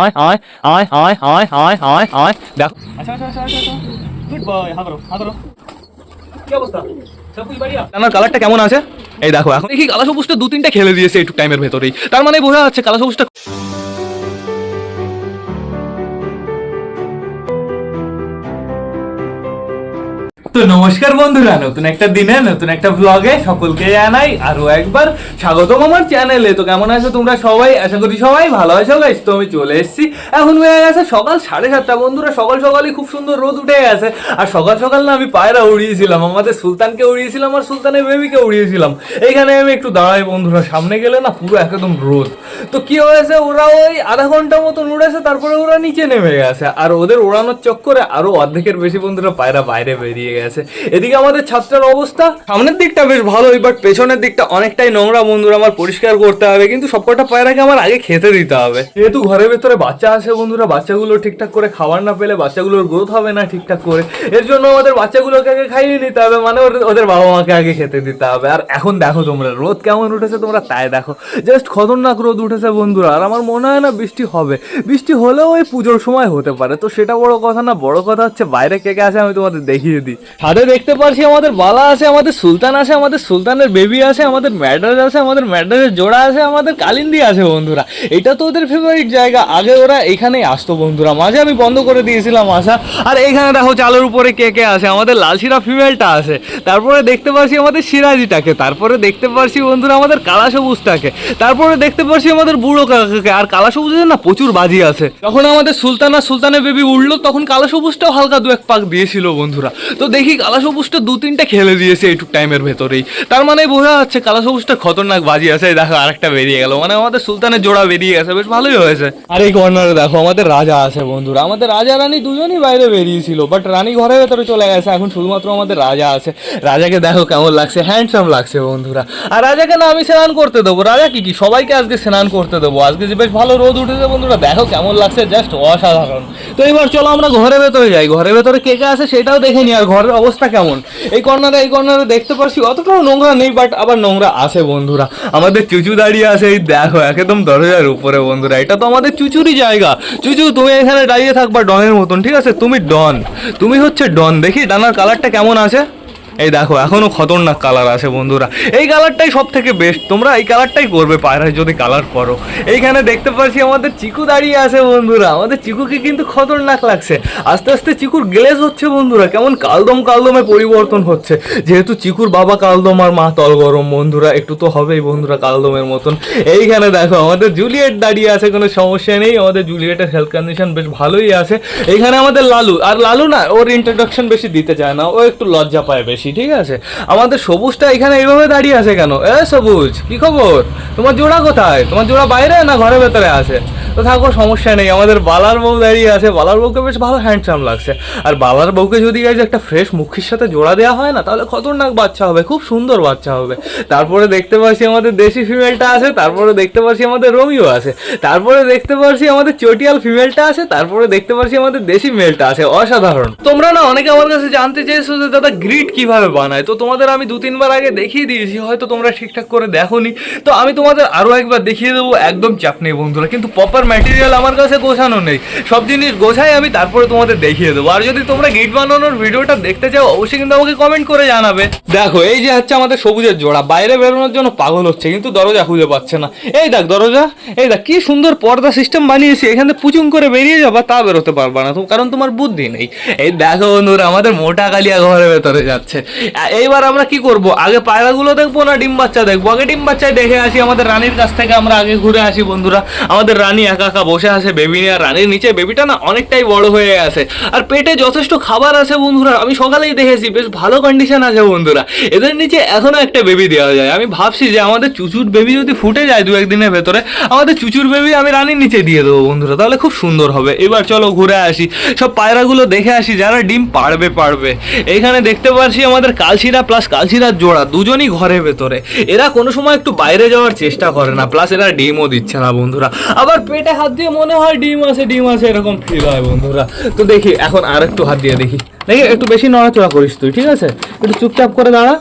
আয় আয় আয় আয় আয় আয় আয় আয় দেখো আচ্ছা আচ্ছা আচ্ছা আচ্ছা গুড বয় হা করো হা করো। কি অবস্থা? সব কিছু বাড়িয়া আমার কালারটা কেমন আছে? এই দেখো এখন কি কালা সবুজটা দু তিনটা খেলে দিয়েছে একটু টাইমের ভেতরেই। তার মানে বোঝা যাচ্ছে কালা সবুজটা তো নমস্কার বন্ধুরা, নতুন একটা দিনে, নতুন একটা ব্লগে সকলকে জানাই আরও একবার স্বাগতম আমার চ্যানেলে তো কেমন আছো তোমরা সবাই? আশা করি সবাই ভালো আছো গাইস তো আমি চলে এসেছি। এখন হয়ে গেছে সকাল সাড়ে সাতটা। বন্ধুরা, সকাল সকালই খুব সুন্দর রোদ উঠে গেছে। আর সকাল সকাল না আমি পায়রা উড়িয়েছিলাম। আমাদের সুলতানকে উড়িয়েছিলাম আর সুলতানের বেবিকে উড়িয়েছিলাম। এইখানে আমি একটু দাঁড়াই বন্ধুরা, সামনে গেলে না পুরো একদম রোদ। তো কি হয়েছে? ওরা ওই আধা ঘণ্টা মতন উড়েছে, তারপরে ওরা নিচে নেমে গেছে। আর ওদের ওড়ানোর চক্করে আরও অর্ধেকের বেশি বন্ধুরা পায়রা বাইরে বেরিয়ে গেছে। এদিকে আমাদের ছাত্রের অবস্থা। সামনের দিকটা বেশ ভালোই বাট পেছনের দিকটা অনেকটাই নোংরা বন্ধুরা, আমার পরিষ্কার করতে হবে। কিন্তু সবকটা পায়রাকে আমার আগে খেতে দিতে হবে। যেহেতু ঘরের ভেতরে বাচ্চা আছে বন্ধুরা, বাচ্চাগুলো ঠিকঠাক করে খাবার না পেলে বাচ্চাগুলোর গ্রোথ হবে না ঠিকঠাক করে। এর জন্য আমাদের বাচ্চাগুলোকে আগে খাইয়ে নিতে হবে মানে ওদের বাবা মাকে আগে খেতে দিতে হবে। আর এখন দেখো তোমরা, রোদ কেমন উঠেছে তোমরা তাই দেখো। জাস্ট খতরনাক রোদ উঠেছে বন্ধুরা, আর আমার মনে হয় না বৃষ্টি হবে। বৃষ্টি হলেও ওই পুজোর সময় হতে পারে। তো সেটা বড় কথা না, বড় কথা হচ্ছে বাইরে কে কে আছে আমি তোমাদের দেখিয়ে দিই। ছাদে দেখতে পারছি আমাদের বালা আছে, আমাদের সুলতান আছে, আমাদের সুলতানের বেবি আছে, আমাদের ম্যাডার আছে, আমাদের ম্যাডারের জোড়া আছে, আমাদের কালিন্দি আছে বন্ধুরা। এটা তো ওদের ফেভারিট জায়গা। আগে ওরা এখানেই আসতো বন্ধুরা। মাঝে আমি বন্ধ করে দিয়েছিলাম আসা আর এখানে দেখো চালের উপরে কে কে আছে, আমাদের লালশিরা ফিমেলটা আছে। তারপরে দেখতে পাচ্ছি আমাদের সিরাজিটাকে। তারপরে দেখতে পাচ্ছি বন্ধুরা আমাদের কালা সবুজটাকে তারপরে দেখতে পাচ্ছি আমাদের বুড়ো কাকাকে। আর কালা সবুজের না প্রচুর বাজি আছে। যখন আমাদের সুলতান সুলতানের বেবি উঠল, তখন কালা সবুজটাও হালকা দু এক পাক দিয়েছিল বন্ধুরা। তো দেখি কালা সবুজটা দু তিনটা খেলে দিয়েছে এইটুক টাইমের ভেতরেই। তার মানে বোঝা যাচ্ছে কালা সবুজটা খতরনাক বাজি আছে দেখো আরেকটা বেরিয়ে গেল। মানে আমাদের সুলতানের জোড়া বেরিয়ে গেছে, বেশ ভালোই হয়েছে। আর এই কর্নারে দেখো, আমাদের রাজা আছে বন্ধুরা। আমাদের রাজা রানী দুজনই বাইরে বেরিয়েছিল বাট রানী ঘরের ভেতরে চলে গেছে। এখন শুধুমাত্র আমাদের রাজা আছে। রাজাকে দেখো কেমন লাগছে হ্যান্ডসাম লাগছে বন্ধুরা। আর রাজাকে না আমি স্নান করতে দেবো। রাজা কি কি? সবাইকে আজকে স্নান করতে দেবো। আজকে যে বেশ ভালো রোদ উঠেছে বন্ধুরা, দেখো কেমন লাগছে জাস্ট অসাধারণ। তো এবার চলো আমরা ঘরের ভেতরে যাই। ঘরের ভেতরে কে কে আছে সেটাও দেখে নিই আর ঘরের অবস্থা কেমন? এই কর্নারে এই কর্নারে দেখতে পাচ্ছি অতটাও নোংরা নেই বাট আবার নোংরা আছে বন্ধুরা। আমাদের চুচু দাঁড়িয়ে আছে, এই দেখো, একদম দরজার উপরে বন্ধুরা। এটা তো আমাদের চুচুরই জায়গা। চুচু, তুমি এখানে দাঁড়িয়ে থাকবা ডনের মতন, ঠিক আছে? তুমি ডন। তুমি হচ্ছে ডন। দেখি, ডানার কালারটা কেমন আছে? এই দেখো, এখনও খতরনাক কালার আছে বন্ধুরা। এই কালারটাই সব থেকে বেস্ট তোমরা এই কালারটাই করবে পায়রায় যদি কালার করো। এইখানে দেখতে পাচ্ছি আমাদের চিকু দাঁড়িয়ে আছে বন্ধুরা। আমাদের চিকুকে কিন্তু খতরনাক লাগছে। আস্তে আস্তে চিকুর গ্লেজ হচ্ছে বন্ধুরা। কেমন কালদম কালদমে পরিবর্তন হচ্ছে। যেহেতু চিকুর বাবা কালদম আর মা তল গরম বন্ধুরা, একটু তো হবেই বন্ধুরা কালদমের মতন। এইখানে দেখো, আমাদের জুলিয়েট দাঁড়িয়ে আছে, কোনো সমস্যা নেই। আমাদের জুলিয়েটের হেলথ কন্ডিশন বেশ ভালোই আছে। এইখানে আমাদের লালু। আর লালু না, ওর ইন্ট্রোডাকশন বেশি দিতে চায় না। ও একটু লজ্জা পায় বেশি। ঠিক আছে? আমাদের সবুজটা এখানে এইভাবে দাঁড়িয়ে আছে কেন? এ সবুজ, কি খবর? তোমার জোড়া কোথায়? তোমার জোড়া বাইরে না ঘরের ভেতরে আছে? তো থাকো, সমস্যা নেই, আমাদের বালার বউ দাঁড়িয়ে আছে। বালার বউকে বেশ ভালো হ্যান্ডসাম লাগছে। আর বালার বউকে যদি গাইজ একটা ফ্রেশ মুখির সাথে জোড়া দেওয়া হয় না, তাহলে খতরনাক বাচ্চা হবে, খুব সুন্দর বাচ্চা হবে। তারপরে দেখতে পাচ্ছি আমাদের দেশি ফিমেলটা আছে, তারপরে দেখতে পাচ্ছি আমাদের রোমিও আছে, তারপরে দেখতে পাচ্ছি আমাদের চটিয়াল ফিমেলটা আছে, তারপরে দেখতে পাচ্ছি আমাদের দেশি মেলটা আছে। অসাধারণ। তোমরা না অনেকে আমার কাছে জানতে চেয়েছো যে দাদা গ্রিড কীভাবে বানায়? তো তোমাদের আমি দু তিনবার আগে দেখিয়ে দিয়েছি, হয়তো তোমরা ঠিকঠাক করে দেখোনি। তো আমি তোমাদের আরও একবার দেখিয়ে দেবো, একদম চাপ নেই বন্ধুরা, কিন্তু প্রপার ম্যাটেরিয়াল আমার কাছে গোছানো নেই। সব জিনিস গোছাই আমি তারপরে তোমাদের দেখিয়ে দেবো। আর যদি তোমরা গিট বানানোর ভিডিওটা দেখতে চাও, অবশ্যই কিন্তু আমাকে কমেন্ট করে জানাবে। দেখো, এই যে হচ্ছে আমাদের সবুজের জোড়া, বাইরে বেরোনোর জন্য পাগল হচ্ছে, কিন্তু দরজা খুঁজে পাচ্ছে না। এই দেখ দরজা, এই দেখ, কি সুন্দর পর্দা সিস্টেম বানিয়েছি, এখানে পুচুং করে বেরিয়ে যাবা, তা বেরোতে পারবা না, তো কারণ তোমার বুদ্ধি নেই। এই দেখো বন্ধুরা, আমাদের মোটা কালিয়া ঘরের ভেতরে যাচ্ছে। এইবার আমরা কি করব? আগে পায়রাগুলো দেখব না ডিম বাচ্চা দেখব? আগে ডিম বাচ্চায় দেখে আসি, আমাদের রানীর কাছ থেকে আমরা আগে ঘুরে আসি বন্ধুরা। আমাদের রানী একা একা বসে আছে বেবি নিয়ে রানীর নিচে বেবিটা না অনেকটাই বড় হয়ে আছে। আর পেটে যথেষ্ট খাবার আছে বন্ধুরা, আমি সকালেই দেখেছি, বেশ ভালো কন্ডিশন আছে বন্ধুরা। এদের নিচে এখনও একটা বেবি দেওয়া যায়। আমি ভাবছি যে আমাদের চুচুর বেবি যদি ফুটে যায় দু একদিনের ভেতরে, আমাদের চুচুর বেবি আমি রানীর নিচে দিয়ে দেবো বন্ধুরা, তাহলে খুব সুন্দর হবে। এবার চলো ঘুরে আসি। সব পায়রাগুলো দেখে আসি, যারা ডিম পারবে পারবে। এখানে দেখতে পাচ্ছি আমাদের কালশিরা প্লাস কালশিরার জোড়া দুজনই ঘরের ভেতরে। এরা কোনো সময় একটু বাইরে যাওয়ার চেষ্টা করে না প্লাস এরা ডিমও দিচ্ছে না বন্ধুরা। আবার পেটে হাত দিয়ে মনে হয় ডিম আছে ডিম আছে, এরকম ফিল হয় বন্ধুরা। তো দেখি, এখন আর একটু হাত দিয়ে দেখি। দেখি, একটু বেশি নড়াচড়া করিস তুই, ঠিক আছে? একটু চুপচাপ করে দাঁড়া।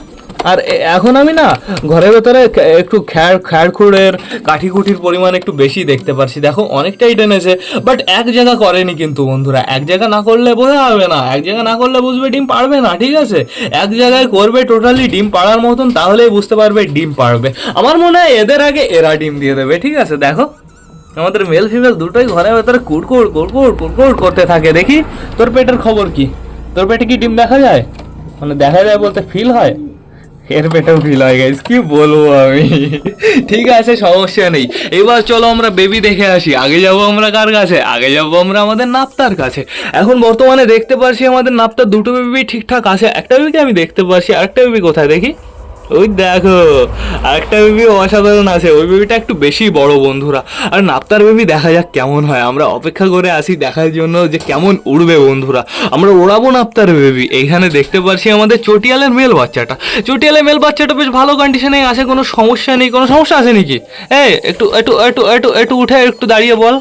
আর এখন আমি না ঘরের ভেতরে একটু খ্যাড় খ্যাড়খুড়ের কাঠি কুঠির পরিমাণ একটু বেশি দেখতে পারছি। দেখো, অনেকটাই টেনেছে বাট এক জায়গা করেনি কিন্তু বন্ধুরা। এক জায়গা না করলে বোঝা হবে না। এক জায়গা না করলে বুঝবে ডিম পারবে না, ঠিক আছে? এক জায়গায় করবে টোটালি ডিম পাড়ার মতন, তাহলেই বুঝতে পারবে ডিম পারবে আমার মনে হয় এদের আগে এরা ডিম দিয়ে দেবে, ঠিক আছে? দেখো, আমাদের মেল ফিমেল দুটোই ঘরের ভেতরে কুড়কুড় কুড়কুড় কুড়কুড় করতে থাকে। দেখি, তোর পেটের খবর কি? তোর পেটে কি ডিম দেখা যায়? মানে দেখা যায় বলতে ফিল হয়? এর পেটেও ফিল হয় গাইস কি বলব আমি? ঠিক আছে, সমস্যা নেই। এবার চলো আমরা বেবি দেখে আসি। আগে যাব আমরা কার কাছে? আগে যাব আমরা আমাদের নাপ্তার কাছে। এখন বর্তমানে দেখতে পারছি আমাদের নাপ্তার দুটো বেবি ঠিকঠাক আছে। একটা বেবিকে আমি দেখতে পারছি, আরেকটা বেবি কোথায় দেখি? ওই দেখো, আরেকটা বেবি অসাধারণ আছে, ওই বেবিটা একটু বেশি বড় বন্ধুরা। আর নাপ্তার বেবি দেখা যাক কেমন হয়, আমরা অপেক্ষা করে আসি দেখার জন্য যে কেমন উড়বে বন্ধুরা। আমরা ওড়াবো নাপ্তার বেবি, এইখানে দেখতে পারছি আমাদের চটিয়ালের মেল বাচ্চাটা। চটিয়ালের মেল বাচ্চাটা বেশ ভালো কন্ডিশনে আছে, কোনো সমস্যা নেই, কোনো সমস্যা আছে নাকি? এই, একটু একটু একটু একটু একটু উঠে, একটু দাঁড়িয়ে বল।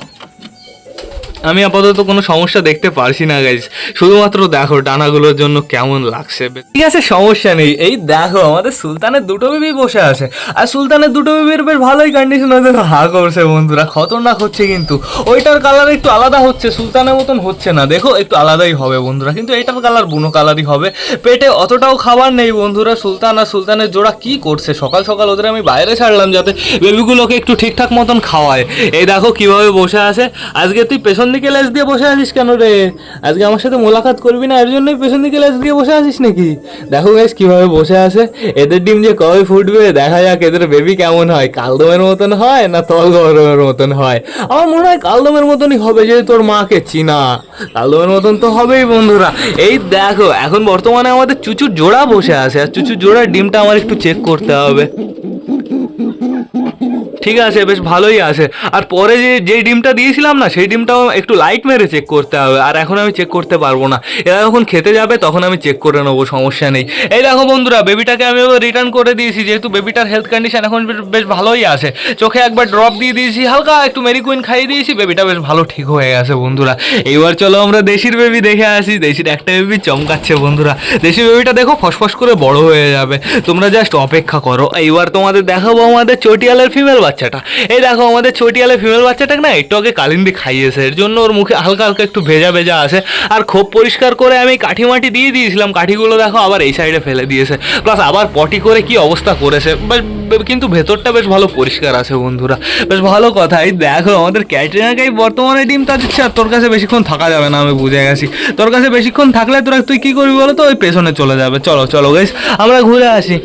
আমি আপাতত কোনো সমস্যা দেখতে পারছি না গাইজ শুধুমাত্র দেখো ডানাগুলোর জন্য কেমন লাগছে। ঠিক আছে, সমস্যা নেই। এই দেখো, আমাদের সুলতানের দুটো বেবি বসে আছে। আর সুলতানের দুটো বেবির বেশ ভালোই কন্ডিশন হতে হা করছে বন্ধুরা, খতরনাক হচ্ছে কিন্তু। ওইটার কালার একটু আলাদা হচ্ছে, সুলতানের মতন হচ্ছে না। দেখো, একটু আলাদাই হবে বন্ধুরা, কিন্তু এটার কালার বুনো কালারই হবে। পেটে অতটাও খাবার নেই বন্ধুরা, সুলতান আর সুলতানের জোড়া কি করছে? সকাল সকাল ওদের আমি বাইরে ছাড়লাম যাতে বেবিগুলোকে একটু ঠিকঠাক মতন খাওয়ায়। এই দেখো কীভাবে বসে আছে। আজকে তুই পেছন দিকে লেজ দিয়ে বসে আছিস কেন রে? আজকে আমার সাথে মোলাকাত করবি না, এর জন্যই পেছন দিকে লেজ দিয়ে বসে আছিস নাকি? দেখো গাইস কীভাবে বসে আছে। এদের ডিম যে কবে ফুটবে, দেখা যাক এদের বেবি কেমন হয়। কালদমের মতন হয় না তল গরমের মতন হয়? আমার মনে হয় কালদমের মতনই হবে যে তোর মাকে চিনা। কালদমের মতন তো হবেই বন্ধুরা। এই দেখো, এখন বর্তমানে আমাদের চুচুর জোড়া বসে আছে, আর চুচুর জোড়ার ডিমটা আমার একটু চেক করতে হবে। ঠিক আছে, বেশ ভালোই আছে। আর পরে যে যে ডিমটা দিয়েছিলাম না, সেই ডিমটাও একটু লাইট মেরে চেক করতে হবে, আর এখন আমি চেক করতে পারব না। এরা যখন খেতে যাবে, তখন আমি চেক করে নেব, সমস্যা নেই। এই দেখো বন্ধুরা বেবিটাকে আমি রিটার্ন করে দিয়েছি, যেহেতু বেবিটার হেলথ কন্ডিশন এখন বেশ- ভালোই আছে। চোখে একবার ড্রপ দিয়ে দিয়েছি, হালকা একটু মেরিকুইন খাইয়ে দিয়েছি বেবিটা বেশ ভালো ঠিক হয়ে গেছে বন্ধুরা। এইবার চলো আমরা দেশির বেবি দেখে আসি, দেশির একটা বেবি চমকাচ্ছে বন্ধুরা। দেশি বেবিটা দেখো ফসফস করে বড় হয়ে যাবে। তোমরা জাস্ট অপেক্ষা করো। এইবার তোমাদের দেখাবো আমাদের চটিয়ালের ফিমেল বাচ্চাটা। এই দেখো আমাদের চটিয়ালের ফিমেল বাচ্চাটাকে না একটু আগে কালিন্দি খাইয়েছে। এর জন্য ওর মুখে হালকা হালকা একটু ভেজা ভেজা আছে। আর খোপ পরিষ্কার করে আমি কাঠি মাটি দিয়ে দিয়েছিলাম। কাঠিগুলো দেখো আবার এই সাইডে ফেলে দিয়েছে। প্লাস আবার পটি করে কি অবস্থা করেছে। কিন্তু ভেতরটা বেশ ভালো পরিষ্কার আছে বন্ধুরা। বেশ ভালো কথা। এই দেখো আমাদের ক্যাটরিনাকেই বর্তমানে ডিমটা দিচ্ছে আর তোর কাছে বেশিক্ষণ থাকা যাবে না, আমি বুঝে গেছি। তোর কাছে বেশিক্ষণ থাকলে তোরা তুই কী করবি বলো তো ওই পেছনে চলে যাবে। চলো চলো গাইস আমরা ঘুরে আসি।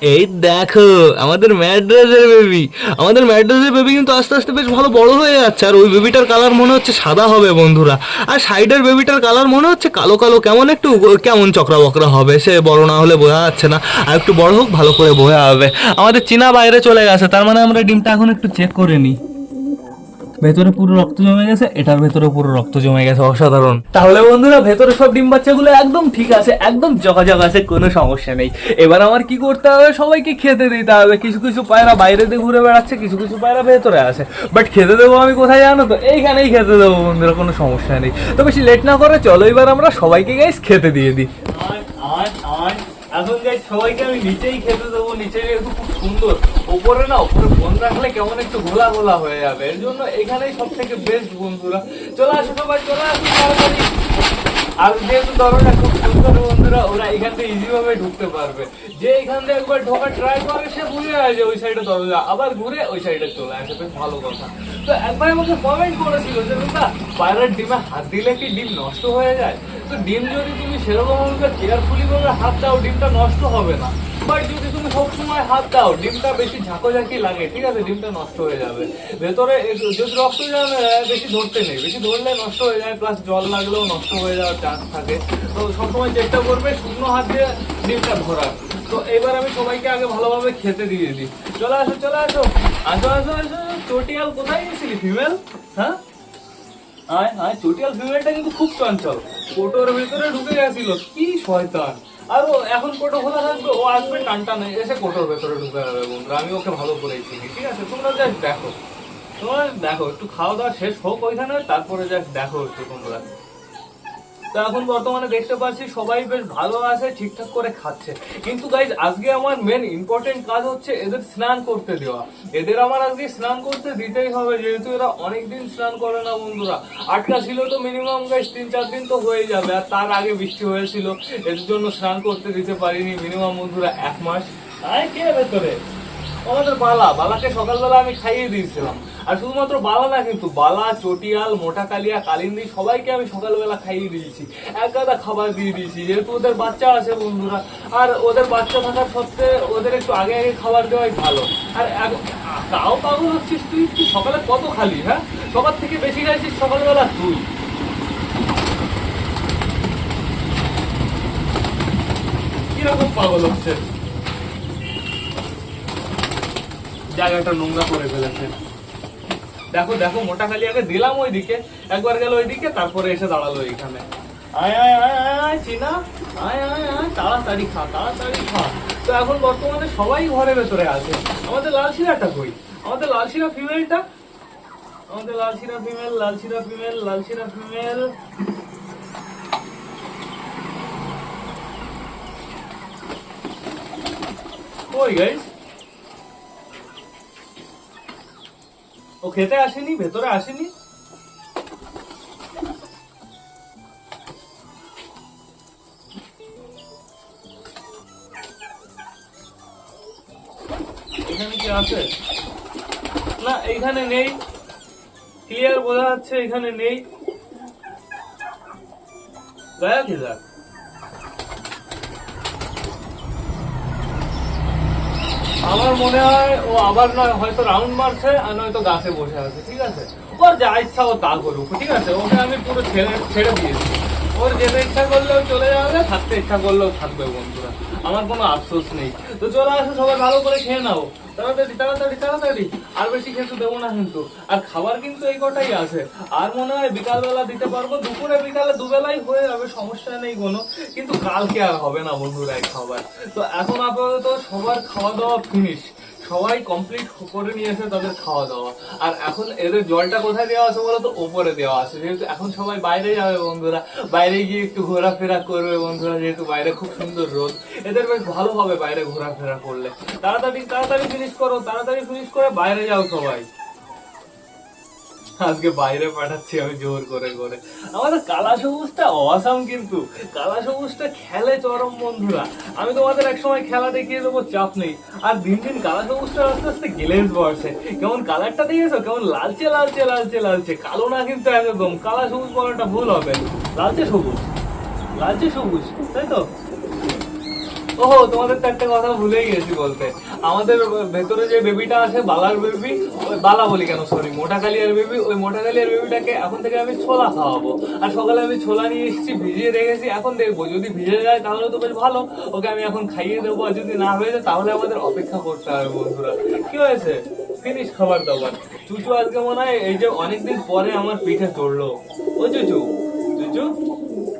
এই দেখো, আমাদের ম্যাড্রাসের বেবি আমাদের ম্যাড্রাসের বেবি কিন্তু আস্তে আস্তে বেশ ভালো বড় হয়ে যাচ্ছে। আর ওই বেবিটার কালার মনে হচ্ছে সাদা হবে বন্ধুরা। আর সাইডের বেবিটার কালার মনে হচ্ছে কালো কালো। কেমন একটু কেমন চকরা বকরা হবে? সে বড় না হলে বোঝা যাচ্ছে না। আর একটু বড় হোক, ভালো করে বোঝা হবে। আমাদের চীনা বাইরে চলে গেছে। তার মানে আমরা ডিমটা এখন একটু চেক করে নিই। ভেতরে পুরো রক্ত জমে গেছে এটার ভেতরে পুরো রক্ত জমে গেছে অসাধারণ। তাহলে বন্ধুরা ভেতরে সব ডিম বাচ্চাগুলো একদম ঠিক আছে একদম জগাজগ আছে কোনো সমস্যা নেই। এবার আমার কি করতে হবে? সবাইকে খেতে দিতে হবে। কিছু কিছু পায়রা বাইরে দিয়ে ঘুরে বেড়াচ্ছে কিছু কিছু পায়রা ভেতরে আছে। বাট খেতে দেবো আমি কোথায় জানো তো? এইখানেই খেতে দেবো বন্ধুরা কোনো সমস্যা নেই। তো বেশি লেট না করে চলো এবার আমরা সবাইকে গাইস খেতে দিয়ে দিই। এখন গাইস সবাইকে আমি নিচেই খেতে দেবো নিচে যেহেতু খুব সুন্দর। ওপরে না, ওপরে ফোন রাখলে কেমন একটু ঘোলা ঘোলা হয়ে যাবে। এর জন্য এখানেই সব থেকে বেস্ট বন্ধুরা। চলে আসো সবাই, চলে আসো তাড়াতাড়ি। আর যেহেতু দরজা খুব সুন্দর বন্ধুরা, ওরা এখান থেকে ইজি ভাবে ঢুকতে পারবে। যে এখান থেকে একবার ঢোকা ট্রাই করে সে বুঝে যায় যে ওই সাইডে দরজা আবার ঘুরে ওই সাইডে চলে আসে, বেশ ভালো কথা। তো একবার আমাকে কমেন্ট করেছিল যে পায়রার ডিমে হাত দিলে কি ডিম নষ্ট হয়ে যায়? তো ডিম যদি তুমি সেরকম ভাবে কেয়ারফুলি ভাবে হাত দাও, ডিমটা নষ্ট হবে না। বাট যদি তুমি সবসময় হাত দাও, ডিমটা বেশি ঝাঁকোঝাঁকি লাগে, ঠিক আছে? ডিমটা নষ্ট হয়ে যাবে। ভেতরে যদি রক্ত যাবে বেশি ধরতে নেই। বেশি ধরলে নষ্ট হয়ে যায় প্লাস জল লাগলেও নষ্ট হয়ে যাওয়ার চান্স থাকে। তো সবসময় চেষ্টা করবে শূন্য হাত দিয়ে ডিমটা ধরার। তো এবার আমি সবাইকে আগে ভালোভাবে খেতে দিয়ে দিই। চলে আসো চলে আসো। আসো আসো আসো চটিয়াল, কোথায় গেছিলি ফিমেল হ্যাঁ? আয় আয়, চটিয়াল ফিমেলটা কিন্তু খুব চঞ্চল। কোটোর ভিতরে ঢুকে গেছিল। কি শয়তান। আর ও এখন কোটো খোলা থাকবে, ও আসবে টান টানে এসে কোটোর ভেতরে ঢুকে যাবে বন্ধুরা আমি ওকে ভালো করেই চিনি, ঠিক আছে? তোমরা জাস্ট দেখো। তোমরা দেখো, একটু খাওয়া দাওয়া শেষ হোক ওইখানে, তারপরে যাক দেখো একটু তোমরা। তো এখন বর্তমানে দেখতে পাচ্ছি সবাই বেশ ভালো আছে, ঠিকঠাক করে খাচ্ছে। কিন্তু গাইজ আজকে আমার মেন ইম্পর্টেন্ট কাজ হচ্ছে এদের স্নান করতে দেওয়া। এদের আমার আজকে স্নান করতে দিতেই হবে, যেহেতু এরা অনেকদিন স্নান করে না বন্ধুরা। আটকা ছিল তো মিনিমাম গাইজ তিন চার দিন তো হয়ে যাবে, আর তার আগে বৃষ্টি হয়েছিল। এর জন্য স্নান করতে দিতে পারিনি মিনিমাম বন্ধুরা এক মাস। আয় কে ভেতরে? আমাদের বালা, বালাকে সকালবেলা আমি খাইয়ে দিয়েছিলাম। আর শুধুমাত্র বালা না, কিন্তু বালা, চটিয়াল মোটা কালিয়া কালিন্দি সবাইকে আমি সকালবেলা খাইয়ে দিয়েছি। এক গাদা খাবার দিয়ে দিয়েছি, যেহেতু ওদের বাচ্চা আছে বন্ধুরা। আর ওদের বাচ্চা থাকার সত্ত্বে ওদের একটু আগে আগে খাবার দেওয়াই ভালো। আর তাও পাগল হচ্ছিস তুই? তুই সকালে কত খালি হ্যাঁ? সবার থেকে বেশি খাইছিস সকালবেলা তুই। কীরকম পাগল হচ্ছে? জায়গাটা নোংরা করে ফেলেছে। দেখো দেখো, মোটা খালি আগে দিলাম ওইদিকে, একবার গেল ওইদিকে, তারপরে এসে দাঁড়াল এখানে আয় আয় আয় আয় আয় আয় আয় তাড়াতাড়ি খা তাড়াতাড়ি খা। তো এখন বর্তমানে সবাই ঘরের ভেতরে আছে। আমাদের লাল শিরাটা কই? আমাদের লাল শিরা ফিমেলটা আমাদের লাল শিরা ফিমেল লাল শিরা ফিমেল লাল শিরা ফিমেল কই গাইস ও খেতে আসেনি, ভেতরে আসেনি? এখানে কি আছে? না, এইখানে নেই। ক্লিয়ার বোঝা যাচ্ছে, এখানে নেই। গায়া কি যাক। আমার মনে হয় ও আবার নয়, হয়তো রাউন্ড মারছে আর নয়তো গাছে বসে আছে, ঠিক আছে? ওর যা ইচ্ছা ও তা করুক, ঠিক আছে? ওকে আমি পুরো ছেড়ে ছেড়ে দিয়েছি ওর যেতে ইচ্ছা করলেও চলে যাবে থাকতে ইচ্ছা করলেও থাকবে বন্ধুরা। আমার কোনো আফসোস নেই। তো চলে আসো, সবাই ভালো করে খেয়ে নাও। তাড়াতাড়ি তাড়াতাড়ি তাড়াতাড়ি। আর বেশি খেতে দেবো না কিন্তু। আর খাবার কিন্তু এই কটাই আছে। আর মনে হয় বিকালবেলা দিতে পারব। দুপুরে, বিকালে দুবেলাই হয়ে যাবে, সমস্যা নেই কোনো। কিন্তু কালকে আর হবে না বন্ধুরা এই খাবার। তো এখন আপাতত সবার খাওয়া দাওয়া ফিনিশ সবাই কমপ্লিট করে নিয়ে এসে তাদের খাওয়া দাওয়া। আর এখন এদের জলটা কোথায় দেওয়া আছে বলো তো? ওপরে দেওয়া আছে। যেহেতু এখন সবাই বাইরে যাবে বন্ধুরা। বাইরে গিয়ে একটু ঘোরাফেরা করবে বন্ধুরা, যেহেতু বাইরে খুব সুন্দর রোদ। এদের বেশ ভালো হবে বাইরে ঘোরাফেরা করলে। তাড়াতাড়ি তাড়াতাড়ি ফিনিশ করো, তাড়াতাড়ি ফিনিশ করে বাইরে যাও সবাই। আজকে বাইরে পাঠাচ্ছি আমি জোর করে করে। আমাদের কালা সবুজটা অসাম কিন্তু। কালা সবুজটা খেলে চরম বন্ধুরা। আমি তোমাদের এক সময় খেলা দেখিয়ে দেবো, চাপ নেই। আর দিন দিন কালা সবুজটা আস্তে আস্তে গ্লেজ বসে কেমন কালারটা দেখেছ কেমন লালচে লালচে লালচে লালচে। কালো না কিন্তু একদম। কালা সবুজ বলাটা ভুল হবে। লালচে সবুজ। লালচে সবুজ, তাই তো? ওহো তোমাদের তো একটা কথা ভুলেই গেছি বলতে। আমাদের ভেতরে যে বেবিটা আছে, বালার বেবি ওই বালা বলি কেন সরি মোটা কালিয়ার বেবি ওই মোটা কালিয়ার বেবিটাকে এখন থেকে আমি ছোলা খাওয়াবো। আর সকালে আমি ছোলা নিয়ে এসেছি, ভিজিয়ে রেখেছি, এখন দেখব। যদি ভিজে যায় তাহলে তো বেশ ভালো, ওকে আমি এখন খাইয়ে দেবো, আর যদি না হয়ে যায় তাহলে আমাদের অপেক্ষা করতে হবে বন্ধুরা। কি হয়েছে? ফিনিশ খাবার দাবার। চুচু আজকে মনে হয় এই যে অনেকদিন পরে আমার পিঠে চড়লো ও চুচু চুচু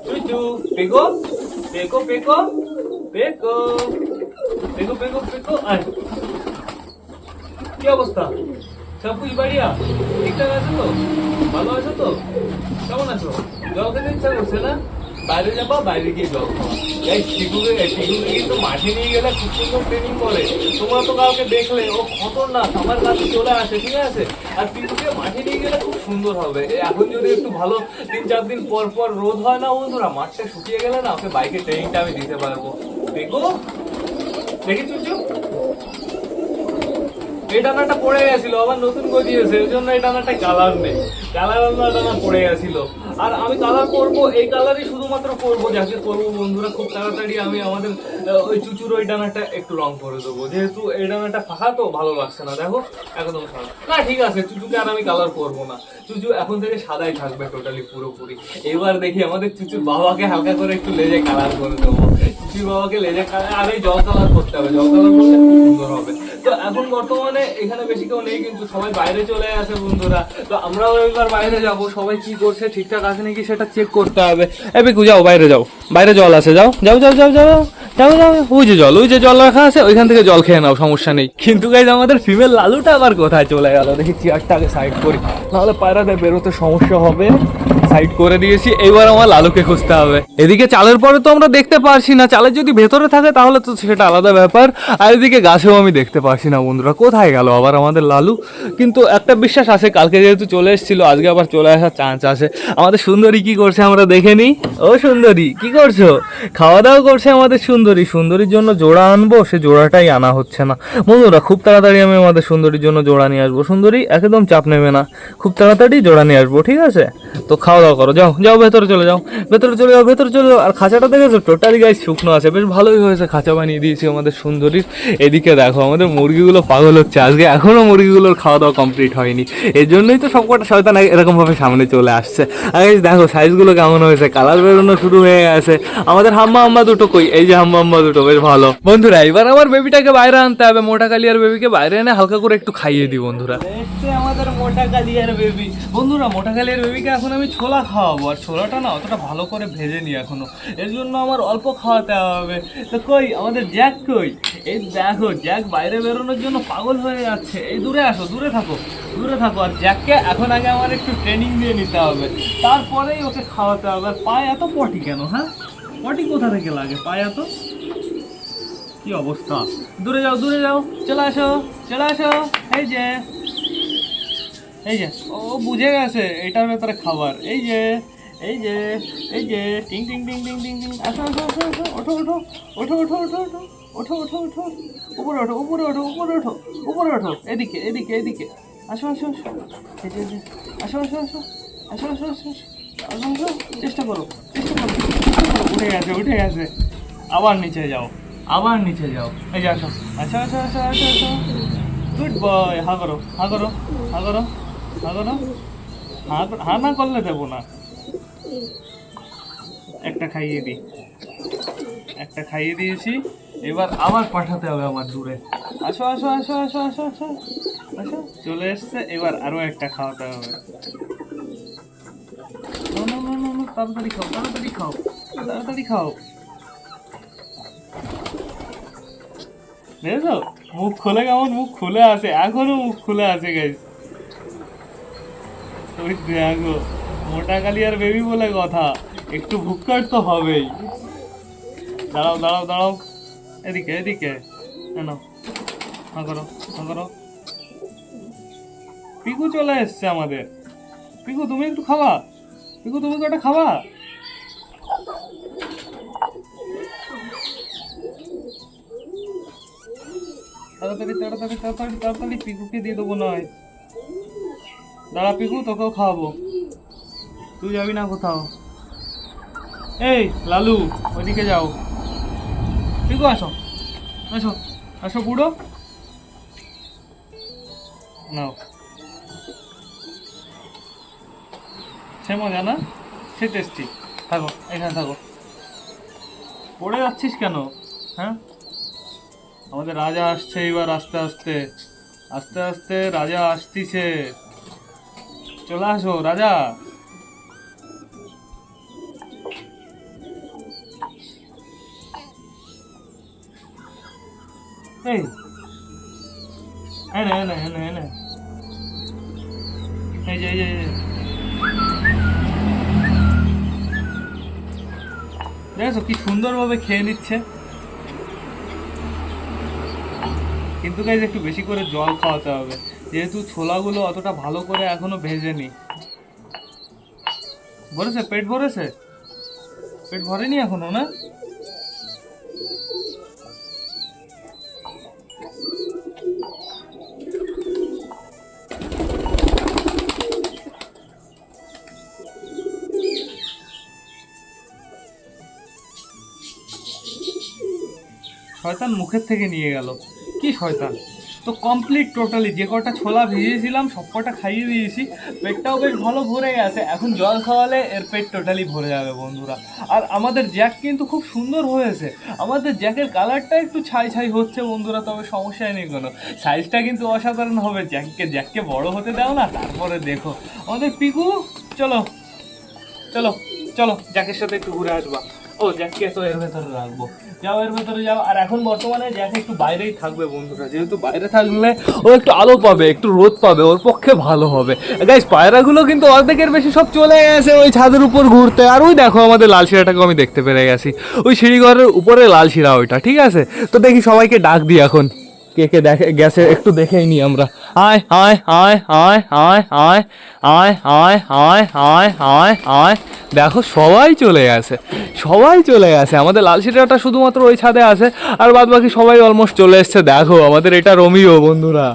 চুচু, পেকো পেকো পেকো। পেকো পেকো পেকো পেকো, আয়। কি অবস্থা? সব কিছু বাড়িয়া ঠিকঠাক আছে তো? ভালো আছো তো? কেমন আছো? জল খেতে ইচ্ছা করছে না? বাইরে যাবা, বাইরে গিয়ে জল এই টিকুকে টিকুকে কিন্তু মাঠে নিয়ে গেলে খুব সুন্দর ট্রেনিং করে। তোমরা তো কাউকে দেখলে, ও খতরনাক, আমার কাছে চলে আসে, ঠিক আছে? আর টিকুকে মাঠে নিয়ে গেলে খুব সুন্দর হবে। এখন যদি একটু ভালো, তিন চার দিন পর পর রোদ হয় না বন্ধুরা মাঠটা শুকিয়ে গেলে না, ওকে বাইকের ট্রেনিংটা আমি দিতে পারব। দেখো। দেখি চুচু এই ডানাটা পড়ে গেছিল, আবার নতুন গজিয়েছে ওই জন্য এই ডানাটা কালার নেই। কালার ডানা পড়ে গেছিল। আর আমি কালার করব এই কালারই শুধুমাত্র করব যাকে করব বন্ধুরা, খুব তাড়াতাড়ি আমি আমাদের ওই চুচুর ওই ডানাটা একটু রং করে দেবো। যেহেতু এই ডানাটা ফাঁকা, তো ভালো লাগছে না। দেখো, একদম সাদা। না, ঠিক আছে, চুচুকে আর আমি কালার করব না। চুচু এখন থেকে সাদাই থাকবে টোটালি পুরোপুরি। এবার দেখি আমাদের চুচুর বাবাকে হালকা করে একটু লেজে কালার করে দেবো। চুচুর বাবাকে লেজে কালার, আর এই জল কালার করতে হবে। জল কালার করলে খুব সুন্দর হবে। তো এখন বর্তমানে এখানে বেশি কেউ নেই, কিন্তু সবাই বাইরে চলে আসে বন্ধুরা। তো আমরাও এবার বাইরে যাব। সবাই কি করছে, ঠিকঠাক আছে নাকি সেটা চেক করতে হবে। এ বিকু যাও, বাইরে যাও। বাইরে জল আছে, যাও। যাও যাও যাও যাও। যাও যাও ওই যে জল, ওই যে জল রাখা আছে, ওইখান থেকে জল খেয়ে নাও, সমস্যা নেই। কিন্তু গাইজ আমাদের ফিমেল লালুটা আবার কোথায় চলে গেল? দেখি চেয়ারটাকে সাইড করি। নাহলে পায়রাতে বেরোতে সমস্যা হবে। সাইড করে দিয়েছি, এবার আমার লালুকে খুঁজতে হবে। এদিকে চালের পরে তো আমরা দেখতে পারছি না, চালের যদি ভেতরে থাকে তাহলে তো সেটা আলাদা ব্যাপার। আর এদিকে গাছেও আমি দেখতে পারছি না বন্ধুরা, কোথায় গেল আবার আমাদের লালু? কিন্তু একটা বিশ্বাস আছে, কালকে যেহেতু চলে এসেছিল, আজকে আবার চলে আসার চান্স আছে। আমাদের সুন্দরী কি করছে আমরা দেখে নিই। ও সুন্দরী, কি করছ? খাওয়া দাওয়া করছে আমাদের সুন্দরী, সুন্দরীর জন্য জোড়া আনব, সে জোড়াটাই আনা হচ্ছে না। বন্ধুরা, খুব তাড়াতাড়ি আমি আমাদের সুন্দরীর জন্য জোড়া নিয়ে আসব। সুন্দরী, একদম চাপ নেবে না, খুব তাড়াতাড়ি জোড়া নিয়ে আসব, ঠিক আছে? তো খাওয়া দাওয়া করো, যাও যাও ভেতরে চলে যাও, ভেতরে চলে যাও, ভেতরে চলে যাও। আর খাঁচাটা দেখেছ? টোটালি গাছ শুকনো আছে, বেশ ভালোই হয়েছে, খাঁচা বানিয়ে দিয়েছি আমাদের সুন্দরীর। এদিকে দেখো, আমাদের মুরগিগুলো পাগল হচ্ছে, আজকে এখনও মুরগিগুলোর খাওয়া দাওয়া কমপ্লিট হয়নি। এর জন্যই তো সবকটা শয়তান এরকম ভাবে সামনে চলে আসছে। আর দেখো সাইজগুলো কেমন হয়েছে? কালার বেরোনো শুরু হয়ে গেছে। আমাদের হাম্মা হাম্মা দুটো কই? এই যে হাম্মা হাম্মা দুটো, বেশ ভালো। বন্ধুরা, এবার আমার বেবিটাকে বাইরে আনতে হবে। মোটা কালিয়ার বেবিকে বাইরে এনে হালকা করে একটু খাইয়ে দিই, বন্ধুরা। আমাদের মোটা কালিয়ার বেবি বন্ধুরা, মোটা কালিয়ার বেবিকে এখন আমি ছোলা খাওয়াবো, আর ছোলাটা না অতটা ভালো করে ভেজে নি এখনও। এর জন্য আমার অল্প খাওয়াতে হবে। তো কই, আমাদের জ্যাক কই? এই দেখো, জ্যাক বাইরে বেরোনোর জন্য পাগল হয়ে যাচ্ছে। এই দূরে আসো, দূরে থাকো দূরে থাকো। আর জ্যাককে এখন আগে আমার একটু ট্রেনিং দিয়ে নিতে হবে। তারপরেই ওকে খাওয়াতে হবে। আর পায়ে এত পটি কেন হ্যাঁ? পটি কোথা থেকে লাগে? পায়ে এত? কি অবস্থা? দূরে যাও দূরে যাও। চলে আসো চলে আসো। এই যে। এই যে ও বুঝে গেছে এটার ভেতরে খাবার এই যে এই যে এই যে টিং টিং টিং টিং টিং টিং আসো আসো আসো আসো ওঠো ওঠো ওঠো ওঠো ওঠো ওঠো ওঠো ওঠো ওঠো উপরে ওঠো উপরে ওঠো উপরে ওঠো উপরে ওঠো এদিকে এদিকে এদিকে আসো আসো আসো এই যে, আসো আসো আসো আসো আসো আসো আসো চেষ্টা করো চেষ্টা করো উঠে গেছে উঠে গেছে আবার নিচে যাও আবার নিচে যাও এই যে আসো আসো আসো আসো আসো আসো গুড বয় হা করো হা করো হা করো হা করো হা না করলে দেবো না। একটা খাইয়ে দিই একটা খাইয়ে দিয়েছি। এবার আবার পাঠাতে হবে আমার দূরে। আসো আসো আসো আসো আসো আসো আসো। চলে এসছে, এবার আরও একটা খাওয়াতে হবে। তাড়াতাড়ি খাও তাড়াতাড়ি খাও তাড়াতাড়ি খাও। দেখেছ? মুখ খোলে কেমন? মুখ খুলে আছে, এখনও মুখ খুলে আছে গাইস ওই দেখো মোটা কালিয়ার বেবি বলে কথা। একটু ভুক্কার তো হবেই। দাঁড়াও দাঁড়াও দাঁড়াও। এদিকে এদিকে। কেন করো করো। পিকু চলে এসছে আমাদের। পিকু, তুমি একটু খাবা? পিকু, তুমি কটা খাবা? তাড়াতাড়ি তাড়াতাড়ি তাড়াতাড়ি তাড়াতাড়ি পিকুকে দিয়ে দেবো নয়। দাঁড়া পিকু, তোকেও খাওয়াবো। তুই যাবি না কোথাও। এই, লালু, ওইদিকে যাও। পিকু, আসো। আসো আসো বুড়ো। নাও। সে মজা না? সে টেস্টি থাকো, এখানে থাকো। পড়ে যাচ্ছিস কেন? হ্যাঁ? আমাদের রাজা আসছে এবার আস্তে আস্তে। আস্তে আস্তে রাজা আসতিছে। চলে আসো, রাজা। এই হ্যাঁ হ্যাঁ হ্যাঁ কি সুন্দরভাবে খেয়ে নিচ্ছে? কিন্তু গাইজ একটু বেশি করে জল খাওয়াতে হবে। যেহেতু ছোলাগুলো অতটা ভালো করে এখনও ভেজেনি। ভরেছে? পেট ভরেছে? পেট ভরেনি এখনও, না? শয়তান মুখের থেকে নিয়ে গেল। কি শয়তান? তো কমপ্লিট টোটালি যে কটা ছোলা ভিজিয়েছিলাম, সব কটা খাইয়ে দিয়েছি। পেটটাও বেশ ভালো ভরে গেছে। এখন জল খাওয়ালে এর পেট টোটালি ভরে যাবে, বন্ধুরা। আর আমাদের জ্যাক কিন্তু খুব সুন্দর হয়েছে। আমাদের জ্যাকের কালারটা একটু ছাই ছাই হচ্ছে, বন্ধুরা, তবে সমস্যাই নেই কোনো। সাইজটা কিন্তু অসাধারণ হবে। জ্যাককে জ্যাককে বড় হতে দাও না, তারপরে দেখো। আমাদের পিকু, চলো। চলো চলো জ্যাকের সাথে একটু ঘুরে আসবা। ও জ্যাককে তো এর ভেতরে রাখব। যাও, এর ভেতরে যাও। আর এখন বর্তমানে জ্যাক একটু বাইরেই থাকবে বন্ধুরা, যেহেতু বাইরে থাকলে ও একটু আলো পাবে, একটু রোদ পাবে, ওর পক্ষে ভালো হবে। গাইস পায়রাগুলো কিন্তু অর্ধেকের বেশি সব চলে গেছে ওই ছাদের উপর ঘুরতে। আর ওই দেখো আমাদের লাল শিরাটাকে আমি দেখতে পেরে গেছি। ওই সিঁড়িঘরের উপরে লাল শিরা ওইটা, ঠিক আছে? তো দেখি সবাইকে ডাক দিই এখন। কে কে দেখে গেছে একটু দেখেই নি আমরা আয় আয় আয় আয় আয় আয় আয় আয় আয় আয় আয় আয় দেখো সবাই চলে গেছে সবাই চলে গেছে আমাদের লাল সিটাটা শুধুমাত্র ওই ছাদে আছে আর বাদ বাকি সবাই অলমোস্ট চলে এসছে দেখো আমাদের এটা রমিও বন্ধুরা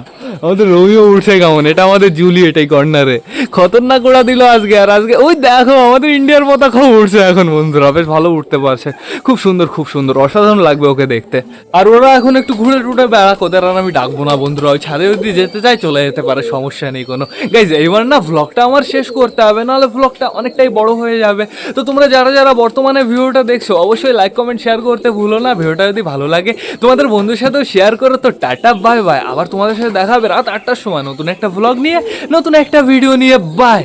আমাদের রবিও উঠছে কেমন? এটা আমাদের জুলিয়েট এই কর্নারে। খতরনাক ওড়া দিল আজকে, আর আজকে ওই দেখো, আমাদের ইন্ডিয়ার পতাকাও উঠছে এখন বন্ধুরা, বেশ ভালো উঠতে পারছে। খুব সুন্দর খুব সুন্দর, অসাধারণ লাগবে ওকে দেখতে। আর ওরা এখন একটু ঘুরে টুরে বেড়াক, ওদের আর আমি ডাকবো না বন্ধুরা, ওই ছাদে যদি যেতে চাই চলে যেতে পারে, সমস্যা নেই কোনো। গাইজ এইবার না ভ্লগটা আমার শেষ করতে হবে, নাহলে ভ্লগটা অনেকটাই বড় হয়ে যাবে। তো তোমরা যারা যারা বর্তমানে ভিডিওটা দেখছ, অবশ্যই লাইক কমেন্ট শেয়ার করতে ভুলো না, ভিডিওটা যদি ভালো লাগে, তোমাদের বন্ধুর সাথেও শেয়ার করো, তো টাটা বাই বাই আবার তোমাদের সাথে দেখা হবে রাত আটটার সময়। নতুন একটা ভ্লগ নিয়ে নতুন একটা ভিডিও নিয়ে। বাই